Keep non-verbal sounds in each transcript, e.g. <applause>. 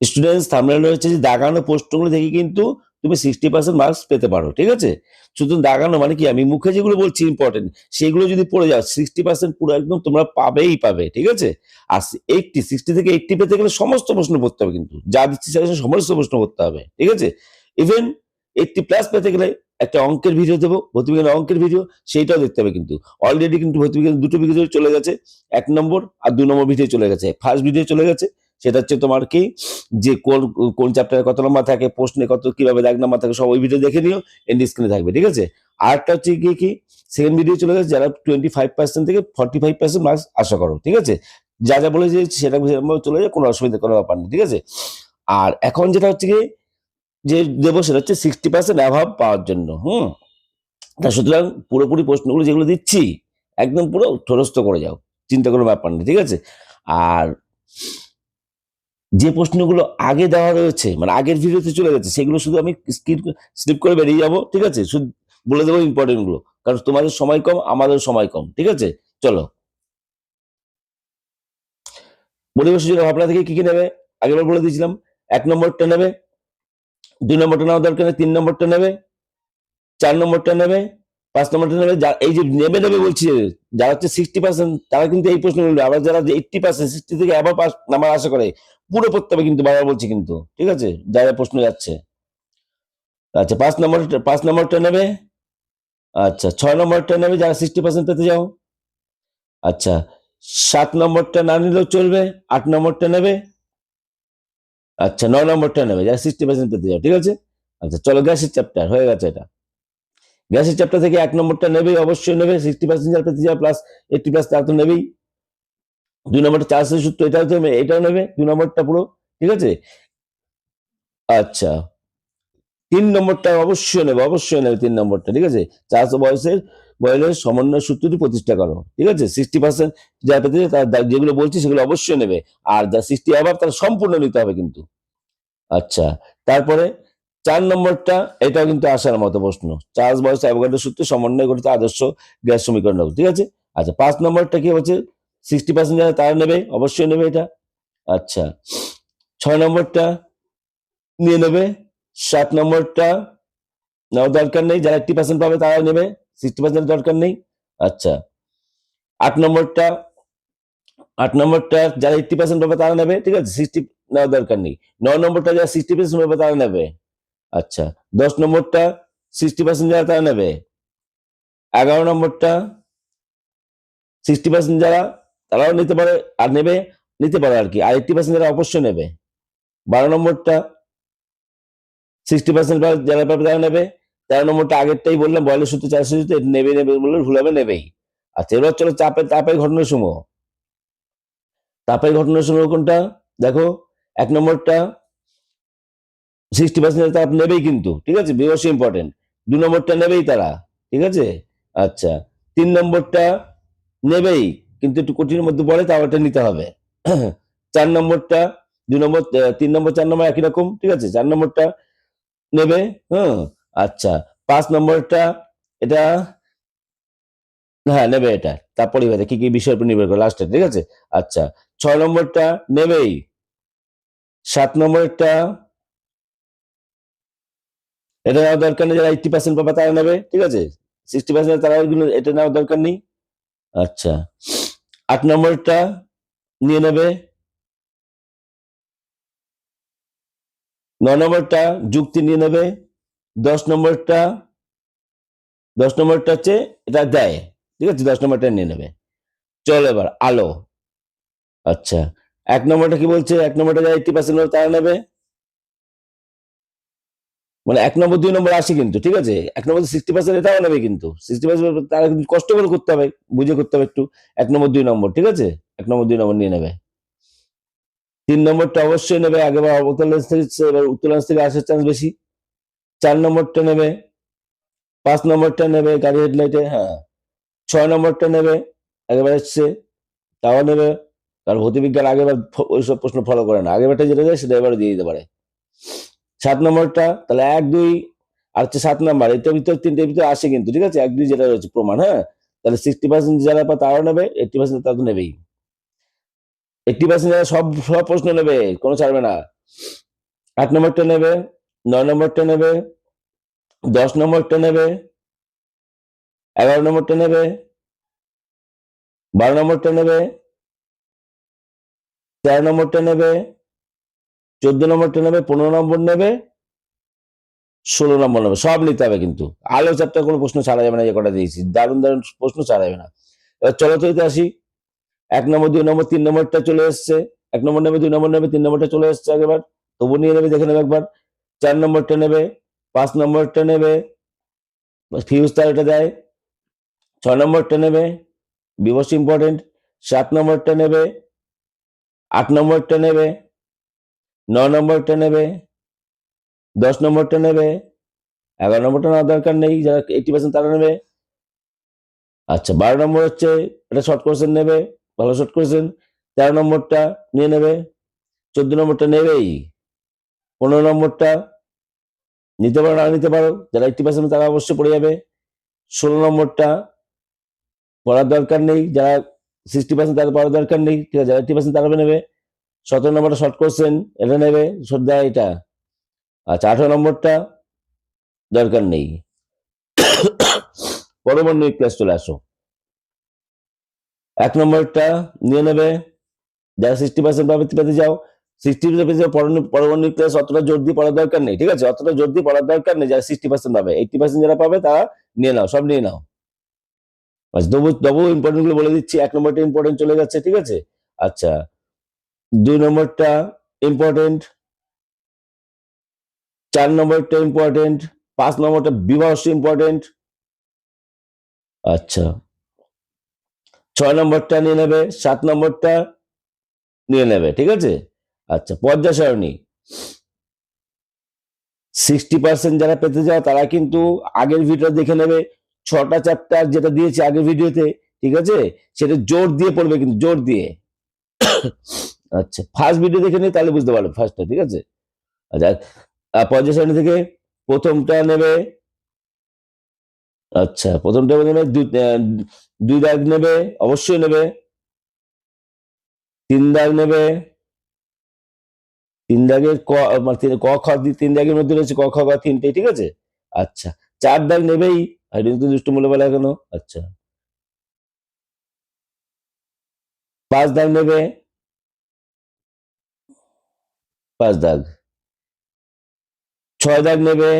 Students thumbnail হচ্ছে যে দাগানো প্রশ্নগুলো দেখে কিন্তু তুমি সিক্সটি পার্সেন্ট মার্কস পেতে পারো, ঠিক আছে? শুধু দাগানো মানে কি? আমি মুখে যেগুলো বলছি ইম্পর্টেন্ট সেগুলো যদি পড়ে যাও সিক্সটি পার্সেন্ট পুরো একদম তোমরা পাবেই পাবে, ঠিক আছে? আর এইটটি সিক্সটি থেকে এইটটি পেতে গেলে সমস্ত প্রশ্ন পড়তে হবে কিন্তু, যা দিচ্ছি সমস্ত প্রশ্ন করতে হবে, ঠিক আছে? ইভেন এইটটি প্লাস পেতে গেলে একটা অঙ্কের ভিডিও দেবো ভর্তিবিজ্ঞানের অঙ্কের ভিডিও সেইটাও দেখতে হবে কিন্তু। অলরেডি কিন্তু ভর্তিবিজ্ঞান দুটো ভিডিও চলে গেছে, এক নম্বর আর দু নম্বর ভিডিও চলে গেছে। ফার্স্ট ভিডিও চলে গেছে সেটা হচ্ছে তোমার কি? যে কোন কোন চ্যাপ্টারে কত নম্বর থাকে প্রশ্নে কত, কীভাবে এক নম্বর থাকে, সব ওই ভিডিও দেখে নিও এন্ড স্ক্রিনে থাকবে, ঠিক আছে? আরেকটা হচ্ছে কি কি? সেকেন্ড ভিডিও চলে গেছে, যারা টোয়েন্টি ফাইভ পার্সেন্ট থেকে ফর্টি ফাইভ পার্সেন্ট মার্কস আশা করো, ঠিক আছে? যা যা বলে যে সেটা সেরকমভাবে চলে যায় কোনো অসুবিধা, কোনো ব্যাপার নেই, ঠিক আছে? আর এখন যেটা হচ্ছে কি যে দেবো সেটা হচ্ছে সিক্সটি পার্সেন্ট অ্যাভাব পাওয়ার জন্য, হুম? তা সুতরাং পুরোপুরি প্রশ্নগুলো যেগুলো দিচ্ছি, একদম পুরো ঠরস্থ করে যাও, চিন্তা কোনো ব্যাপার নেই, ঠিক আছে? আর যে প্রশ্নগুলো আগে দেওয়া রয়েছে মানে আগের ভিডিওতে চলে গেছে, সেগুলো শুধু আমি স্কিপ স্লিপ করে বেরিয়ে যাব, ঠিক আছে? শুধু বলে দেবো ইম্পর্টেন্টগুলো, কারণ তোমাদের সময় কম, আমাদের সময় কম, ঠিক আছে? চলো। পরিবেশের জন্য ভাবনা থেকে কি কি নেবে? আগেবার বলে দিয়েছিলাম, এক নম্বরটা নেবে, দুই নম্বরটা নেওয়া দরকার তিন নম্বরটা নেবে, চার নম্বরটা নেবে পাঁচ নম্বরটা নেবে এই যে নেবে নেবে বলছি, যারা হচ্ছে সিক্সটি পার্সেন্ট তারা কিন্তু এই প্রশ্ন নেবে আবার যারা এইটটি পার্সেন্ট সিক্সটি থেকে আবার পাস নাম্বার আশা করে, পুরো পড়তে হবে কিন্তু বারবার বলছি কিন্তু, ঠিক আছে? যা যা প্রশ্ন যাচ্ছে। আচ্ছা পাঁচ নম্বর পাঁচ নম্বরটা নেবে। আচ্ছা ছয় নম্বরটা নেবে, যারা সিক্সটি পার্সেন্ট পেতে যাও আচ্ছা সাত নম্বরটা না নিলেও চলবে, আট নম্বরটা নেবে। আচ্ছা নয় নম্বরটা নেবে, যারা সিক্সটি পার্সেন্ট পেতে যাও ঠিক আছে? আচ্ছা চলো, গ্যাসের চ্যাপ্টার হয়ে গেছে এটা। গ্যাসের চ্যাপ্টার থেকে এক নম্বরটা নেবেই অবশ্যই নেবে সিক্সটি পার্সেন্ট পেতে যাও প্লাস এইটটি প্লাস তারা তো নেবেই। দুই নম্বরটা চার্জের সূত্র এটাও তো নেবে, এটাও নেবে দুই নম্বরটা পুরো ঠিক আছে? আচ্ছা। তিন নম্বরটা অবশ্যই নেবে অবশ্যই নেবে তিন নম্বরটা ঠিক আছে? চারশো বয়সের বয়সের সমন্বয় সূত্রটি প্রতিষ্ঠা করো ঠিক আছে? সিক্সটি পার্সেন্ট যা পেতে তার যেগুলো বলছি সেগুলো অবশ্যই নেবে। আর যা সিক্সটি অ্যাভাব তারা সম্পূর্ণ নিতে হবে কিন্তু। আচ্ছা তারপরে চার নম্বরটা, এটাও কিন্তু আসার মতো প্রশ্ন। চার্লস বয়স অ্যাভোগাড্রো সূত্রে সমন্বয় গঠিত আদর্শ গ্যাস সমীকরণ ঠিক আছে? আচ্ছা পাঁচ নম্বরটা কি হচ্ছে? সিক্সটি পার্সেন্ট যারা তারা নেবে, অবশ্যই নেবে এটা। আচ্ছা ছয় নম্বরটা নিয়ে নেবে, সাত নম্বরটা নেওয়ার দরকার নেই, যারা এইটটি পার্সেন্ট পাবে তারা নেবে সিক্সটি পার্সেন্ট দরকার নেই। আচ্ছা আট নম্বরটা আট নম্বরটা যারা এইটটি পার্সেন্ট পাবে তারা নেবে, ঠিক আছে? সিক্সটি নেওয়ার দরকার নেই। নয় নম্বরটা যারা সিক্সটি পার্সেন্ট পাবে তারা নেবে। আচ্ছা দশ নম্বরটা সিক্সটি পার্সেন্ট যারা তারা নেবে। এগারো নম্বরটা সিক্সটি পার্সেন্ট যারা, তারাও নিতে পারে আর নেবে, নিতে পারে আর কি। আর এইটটি পার্সেন্ট যারা অবশ্যই নেবে। বারো নম্বরটা সিক্সটি পার্সেন্ট যারা পাবে তারা নেবে। তেরো নম্বরটা আগেরটাই বললাম বয়লের সূত্র চারশো সূত্র নেবে নেবে বললে ভুল হবে, নেবেই। আচ্ছা এবার চলো চাপের তাপের ঘটনার সমূহ তাপের ঘটনার সমূহ কোনটা? দেখো, এক নম্বরটা সিক্সটি পার্সেন্ট তাপ নেবেই কিন্তু, ঠিক আছে? অবশ্যই ইম্পর্টেন্ট দু নম্বরটা নেবেই তারা, ঠিক আছে? আচ্ছা তিন নম্বরটা নেবেই, কিন্তু একটু কঠিনের মধ্যে পড়ে, তাও এটা নিতে হবে। <clears throat> চার নম্বরটা, দু নম্বর তিন নম্বর, চার নম্বর একই রকম, ঠিক আছে? চার নম্বরটা নেবে হ্যাঁ আচ্ছা পাঁচ নম্বরটা, এটা হ্যাঁ নেবে এটা। তারপরে এবারে কি কি বিষয়ের উপর নির্ভর করে লাস্টে ঠিক আছে? আচ্ছা ছয় নম্বরটা নেবেই। সাত নম্বরটা এটা নেওয়ার দরকার নেই, যারা এইটটি পার্সেন্ট পাবে তারা নেবে, ঠিক আছে? সিক্সটি পার্সেন্ট তারা এটা নেওয়ার দরকার নেই। আচ্ছা আট নম্বরটা নিয়ে নেবে। নয় নম্বরটা যুক্তি নিয়ে নেবে। দশ নম্বরটা দশ নম্বরটা হচ্ছে এটা দেয়, ঠিক আছে? দশ নম্বরটা নিয়ে নেবে। চলো এবার, আলো। আচ্ছা এক নম্বরটা কি বলছে? এক নম্বরটা যারা এইটটি পার্সেন্ট তারা নেবে। মানে এক নম্বর, দুই নম্বর আসে কিন্তু, ঠিক আছে? এক নম্বর সিক্সটি পার্সেন্ট এটাও নেবে কিন্তু। সিক্সটি পার্সেন্ট তারা কিন্তু কষ্ট করে করতে হবে, বুঝে করতে হবে একটু। এক নম্বর, দুই নম্বর, ঠিক আছে? এক নম্বর, দুই নম্বর নিয়ে নেবে। তিন নম্বরটা অবশ্যই নেবে, আগে বা উত্তর লেন্স থেকে, এবার উত্তর লেন্স থেকে আসার চান্স বেশি। চার নম্বরটা নেবে, পাঁচ নম্বরটা নেবে গাড়ি হেডলাইটে হ্যাঁ। ছয় নম্বরটা নেবে, একেবারে এসছে তাও নেবে। কারণ ভৌতিবিজ্ঞান আগেবার ওইসব প্রশ্ন ফলো করে না। আগেবারটা যেটা যায় সেটা এবারে দিয়ে দিতে পারে। সাত নম্বরটা, তাহলে এক, দুই, আর হচ্ছে সাত নম্বর। এটার ভিতর তিনটের ভিতরে আসে কিন্তু, ঠিক আছে? এক, দুই যেটা রয়েছে প্রমাণ হ্যাঁ? তাহলে সিক্সটি পার্সেন্ট যারা পা তারাও নেবে এইটটি পার্সেন্ট তারা তো নেবেই। এইটটি পার্সেন্ট যারা সব সব প্রশ্ন নেবে, কোনো ছাড়বে না। আট নম্বরটা নেবে, নয় নম্বরটা নেবে, দশ নম্বরটা নেবে, এগারো নম্বরটা নেবে, বারো নম্বরটা নেবে, তেরো নম্বরটা নেবে চোদ্দ নম্বরটা নেবে, পনেরো নম্বর নেবে, ষোলো নম্বর নেবে, সব নিতে হবে কিন্তু। আলো চারটা কোনো প্রশ্ন ছাড়া যাবে না যে কটা দিয়েছি। দারুণ দারুণ প্রশ্ন ছাড়া যাবে না। এবার চলো চলিতে আসি। এক নম্বর, দুই নম্বর, তিন নম্বরটা চলে এসছে। এক নম্বর নেবে, দুই নম্বর নেবে, তিন নম্বরটা চলে এসছে একবার তবু নিয়ে নেবে, দেখে নেবে একবার। চার নম্বরটা নেবে, পাঁচ নম্বরটা নেবে, ফিউজ তার এটা দেয়। ছয় নম্বরটা নেবে বিবস ইম্পর্টেন্ট। সাত নম্বরটা নেবে, আট নম্বরটা নেবে ন নম্বরটা নেবে? দশ নম্বরটা নেবে? এগারো নম্বরটা নেওয়ার দরকার নেই, যারা এইটি পার্সেন্ট তারা নেবে। আচ্ছা বারো নম্বর হচ্ছে এটা শর্ট কোয়েশ্চেন নেবে, ভালো শর্ট কোয়েশ্চেন তেরো নম্বরটা নিয়ে নেবে, চোদ্দ নম্বরটা নেবেই। পনেরো নম্বরটা নিতে পারো, না নিতে পারো, যারা এইটি পার্সেন্ট তারা অবশ্যই পড়ে যাবে। ষোলো নম্বরটা পড়ার দরকার নেই, যারা সিক্সটি পার্সেন্ট তাদের পড়ার দরকার নেই, যারা এইটি পার্সেন্ট তারা নেবে। সতেরো নম্বরটা শর্ট কোশ্চেন এটা নেবে শ্রদ্ধা এটা। আচ্ছা আঠারো নম্বরটা দরকার নেই। পরবর্তী ক্লাস চলে আসো। এক নম্বরটা নিয়ে নেবে। যারা সিক্সটি পার্সেন্ট পাবে পেতে যাও সিক্সটি পার্সেন্ট পরবর্তী ক্লাস অতটা জোর দিয়ে পড়ার দরকার নেই, ঠিক আছে? অতটা জোর দিয়ে পড়ার দরকার নেই, যারা সিক্সটি পার্সেন্ট পাবে। এইটটি পার্সেন্ট যারা পাবে, তারা নিয়ে নাও, সব নিয়ে নাও। আচ্ছা তবু তবু ইম্পর্টেন্টগুলো বলে দিচ্ছি। এক নম্বরটা ইম্পর্টেন্ট চলে যাচ্ছে, ঠিক আছে? আচ্ছা দুই নম্বরটা ইম্পর্টেন্ট চার নম্বরটা ইম্পর্টেন্ট পাঁচ নম্বরটা বিবাহস ইম্পর্টেন্ট আচ্ছা ছয় নম্বরটা নিয়ে নেবে, সাত নম্বরটা নিয়ে নেবে, ঠিক আছে? আচ্ছা পর্যা সারণী সিক্সটি পার্সেন্ট যারা পেতে যাও তারা কিন্তু আগের ভিডিও দেখে নেবে। ছটা চ্যাপ্টার যেটা দিয়েছে আগের ভিডিওতে ঠিক আছে? সেটা জোর দিয়ে পড়বে কিন্তু, জোর দিয়ে। আচ্ছা ফার্স্ট ভিডিও দেখে নিই তাহলে বুঝতে পারবে ফার্স্টটা ঠিক আছে? আচ্ছা পর্যায় সারণী থেকে প্রথমটা নেবে আচ্ছা প্রথমটা নেবে দুই- দাগ নেবে, অবশ্যই নেবে। তিন দাগ নেবে। তিন দাগের ক মানে ক, খ, তিন দাগের মধ্যে রয়েছে ক, খ তিনটে ঠিক আছে? আচ্ছা চার দাগ নেবেই, আর মূল্য বলা কেন? আচ্ছা। পাঁচ দাগ নেবে। পাঁচ দাগ। ছয় দাগ নেবে,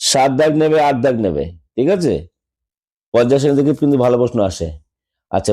সাত দাগ নেবে, আট দাগ নেবে, ঠিক আছে? পঞ্চাশ থেকে কিন্তু ভালো প্রশ্ন আসে। আচ্ছা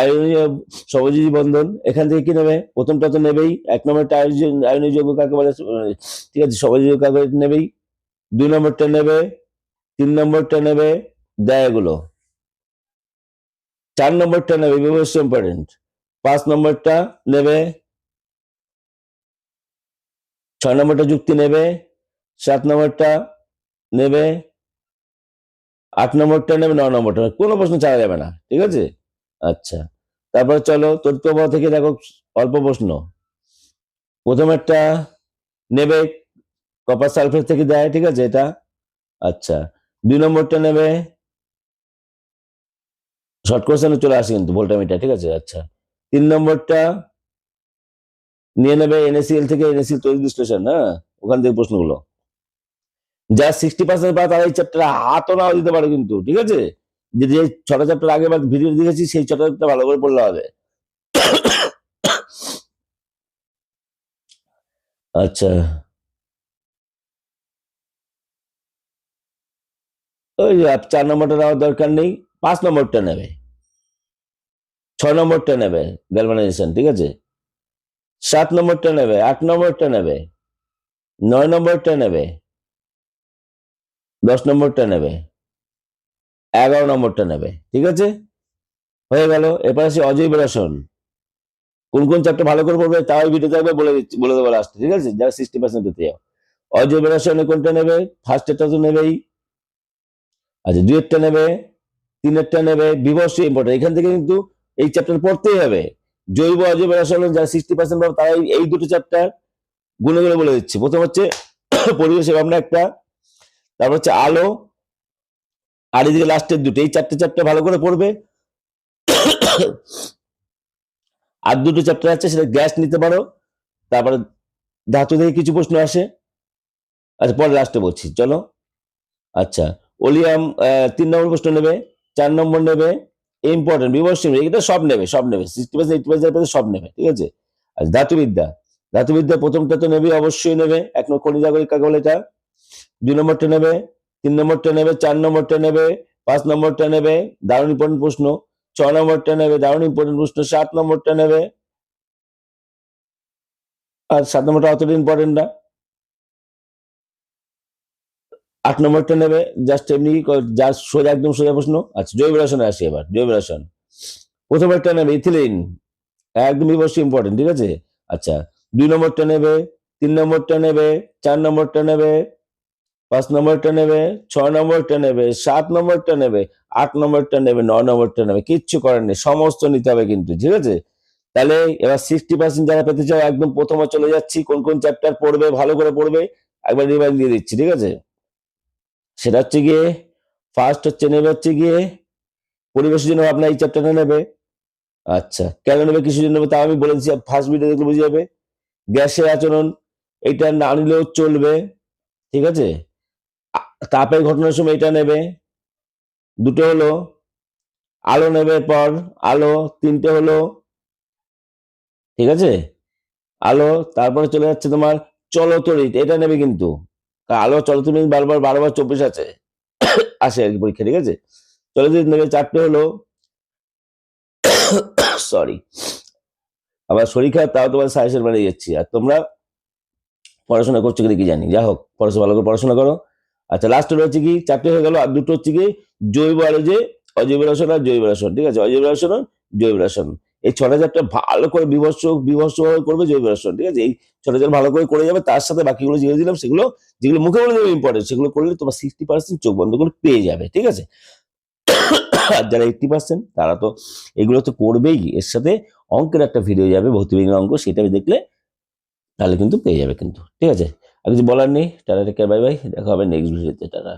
আয়োজনীয় সবজীবী বন্ধন, এখান থেকে কি নেবে? প্রথমটা তো নেবেই, এক নম্বরটা আয়োজন আয়োজনীয় যোগ্য কাকে বলে? ঠিক আছে সবজীবী কাকে নেবেই। দুই নম্বরটা নেবে, তিন নম্বরটা নেবে, দেয় এগুলো। চার নম্বরটা নেবে বিভস্য ইম্পর্টেন্ট পাঁচ নম্বরটা নেবে ছয় নম্বরটা যুক্তি নেবে, সাত নম্বরটা নেবে, আট নম্বরটা নেবে, ন নম্বরটা। কোনো প্রশ্ন ছাড়া যাবে না, ঠিক আছে? আচ্ছা তারপর চলো তথ্য থেকে দেখো অল্প প্রশ্ন। প্রথম একটা নেবে কপার সালফেট থেকে দেয়, ঠিক আছে এটা? আচ্ছা দুই নম্বরটা নেবে শর্ট কোশ্চেনে চলে আসে কিন্তু ভোল্টামিটার ঠিক আছে? আচ্ছা তিন নম্বরটা নিয়ে নেবে এনএসিএল থেকে এনএসিএল তৈরি বিশ্লেষণ হ্যাঁ? ওখান থেকে প্রশ্নগুলো। যা সিক্সটি পার্সেন্ট পায় তারা এই চ্যাপ্টার হাতও নাও দিতে পারে কিন্তু, ঠিক আছে? যে যে ছটা চ্যাপ্টার আগে ভিডিও দেখেছি, সেই ছটা চ্যাপ্টার ভালো করে পড়লে হবে। আচ্ছা। ওই চার নম্বরটা নেওয়ার দরকার নেই, পাঁচ নম্বরটা নেবে। ছয় নম্বরটা নেবে গ্যালভানাইজেশন ঠিক আছে? সাত নম্বরটা নেবে, আট নম্বরটা নেবে, নয় নম্বরটা নেবে, দশ নম্বরটা নেবে, এগারো নম্বরটা নেবে, ঠিক আছে? হয়ে গেল। এরপর আসি অজৈব রসন কোন কোন চ্যাপ্টার ভালো করে পড়বে তাও ভিডিওতে একবার বলে দিচ্ছি, বলে দেবো লাস্টে ঠিক আছে? যারা সিক্সটি পার্সেন্ট পেতে যাও। অজৈব রসায়নে কোনটা নেবে? ফার্স্ট এরটা তো নেবেই। আচ্ছা দুইয়েরটা নেবে তিনেরটা নেবে বিভর্ষ ইম্পর্টেন্ট এখান থেকে কিন্তু এই চ্যাপ্টার পড়তেই হবে। জৈব অজৈব রসায়ন যারা সিক্সটি পার্সেন্ট পাবে তারা এই দুটো চ্যাপ্টার গুনে গুনে বলে দিচ্ছে। প্রথম হচ্ছে <coughs> পরিবেশের ভাবনা একটা, তারপর হচ্ছে আলো, আর এদিকে লাস্টের দুটো। এই চারটে চ্যাপ্টার ভালো করে পড়বে। <coughs> আর দুটো চ্যাপ্টার আছে, সেটা গ্যাস নিতে পারো। তারপরে ধাতু থেকে কিছু প্রশ্ন আসে। আচ্ছা পরে লাস্টে বলছি, চলো। আচ্ছা ওলিয়াম তিন নম্বর প্রশ্ন নেবে, চার নম্বর নেবে ইম্পর্টেন্ট বিবর্ষণ এটা সব নেবে সব নেবে সিক্সটি পার্সেন্ট এইটি পার্সেন্ট সব নেবে, ঠিক আছে? আচ্ছা ধাতুবিদ্যা ধাতুবিদ্যা প্রথমটা তো নেবে, অবশ্যই নেবে, এক নম্বর খনিজাগরিক কাকে বলে এটা? দুই নম্বরটা নেবে, তিন নম্বরটা নেবে, চার নম্বরটা নেবে, পাঁচ নম্বরটা নেবে, দারুণ ইম্পর্টেন্ট প্রশ্ন, ছ নম্বরটা নেবে, দারুণ ইম্পর্টেন্ট প্রশ্ন, সাত নম্বরটা নেবে। আর সাত নম্বরটা অতটা ইম্পর্টেন্ট না। আট নম্বরটা নেবে জাস্ট এমনি যা সোজা, একদম সোজা প্রশ্ন। আচ্ছা জৈব রসায়নে আসি এবার, জৈব রসায়ন। প্রথম একটা নেবে ইথিলিন, একদম অবশ্যই ইম্পর্টেন্ট ঠিক আছে? আচ্ছা দুই নম্বরটা নেবে, তিন নম্বরটা নেবে, চার নম্বরটা নেবে, পাঁচ নম্বরটা নেবে, ছয় নম্বরটা নেবে, সাত নম্বরটা নেবে, আট নম্বরটা নেবে, নয় নম্বরটা নেবে, কিচ্ছু করার নেই, সমস্ত নিতে হবে কিন্তু, ঠিক আছে? তাহলে এবার সিক্সটি পার্সেন্ট যারা পেতে চাও, একদম প্রথমে চলে যাচ্ছি, কোন কোন চ্যাপ্টার পড়বে, ভালো করে পড়বে, একবার রিভাইজ দিয়ে দিচ্ছি, ঠিক আছে? সেটা হচ্ছে গিয়ে ফার্স্ট হচ্ছে নেবে হচ্ছে গিয়ে পরিবেশের জন্য আপনার এই চ্যাপ্টারটা নেবে। আচ্ছা কেন নেবে কিছুর জন্য নেবে তা আমি বলে দিচ্ছি ফার্স্ট ভিডিও দেখলে বুঝে যাবে। গ্যাসের আচরণ, এটা না নিলেও চলবে, ঠিক আছে? তাপের ঘটনার সময় এটা নেবে। দুটো হলো, আলো নেবে পর, আলো। তিনটে হলো, ঠিক আছে? আলো, তারপরে চলে যাচ্ছে তোমার চলতরিত, এটা নেবে কিন্তু। আলো চলতরিত বারবার বারবার চব্বিশ আছে। আসে আর কি পরীক্ষা, ঠিক আছে? নেবে চারটে হলো। সরি আবার শরীর খারাপ, তাও তোমার সাজেশন বানিয়ে যাচ্ছি। আর তোমরা পড়াশোনা করছ কিনা কি জানি। যা হোক পড়াশোনা ভালো করে পড়াশোনা করো। আচ্ছা লাস্ট হচ্ছে কি? চারটে হয়ে গেল, আর দুটো হচ্ছে কি? জৈব আলো যে অজৈব রসায়ন আর জৈব রসায়ন, ঠিক আছে? অজৈব রসায়ন, জৈব রসায়ন। এই ছটা চ্যাপ্টার ভালো করে বিভৎস ভাবে করবে জৈব রসায়ন, ঠিক আছে? এই ছটা চ্যাপ্টার ভালো করে করে যাবে, তার সাথে বাকিগুলো যেগুলো দিলাম, সেগুলো, যেগুলো মুখে বলে দেবে ইম্পর্টেন্ট সেগুলো করলে তোমার সিক্সটি পার্সেন্ট চোখ বন্ধ করে পেয়ে যাবে, ঠিক আছে? আর যারা এইটটি পার্সেন্ট তারা তো এগুলো তো করবেই, এর সাথে অঙ্কের একটা ভিডিও যাবে ভৌতিবিজ্ঞান অঙ্ক, সেটা দেখলে তাহলে কিন্তু পেয়ে যাবে কিন্তু, ঠিক আছে? আর কিছু বলার নেই, টাটা টেক বাই বাই দেখা হবে নেক্সট ভিডিওতে টাটা।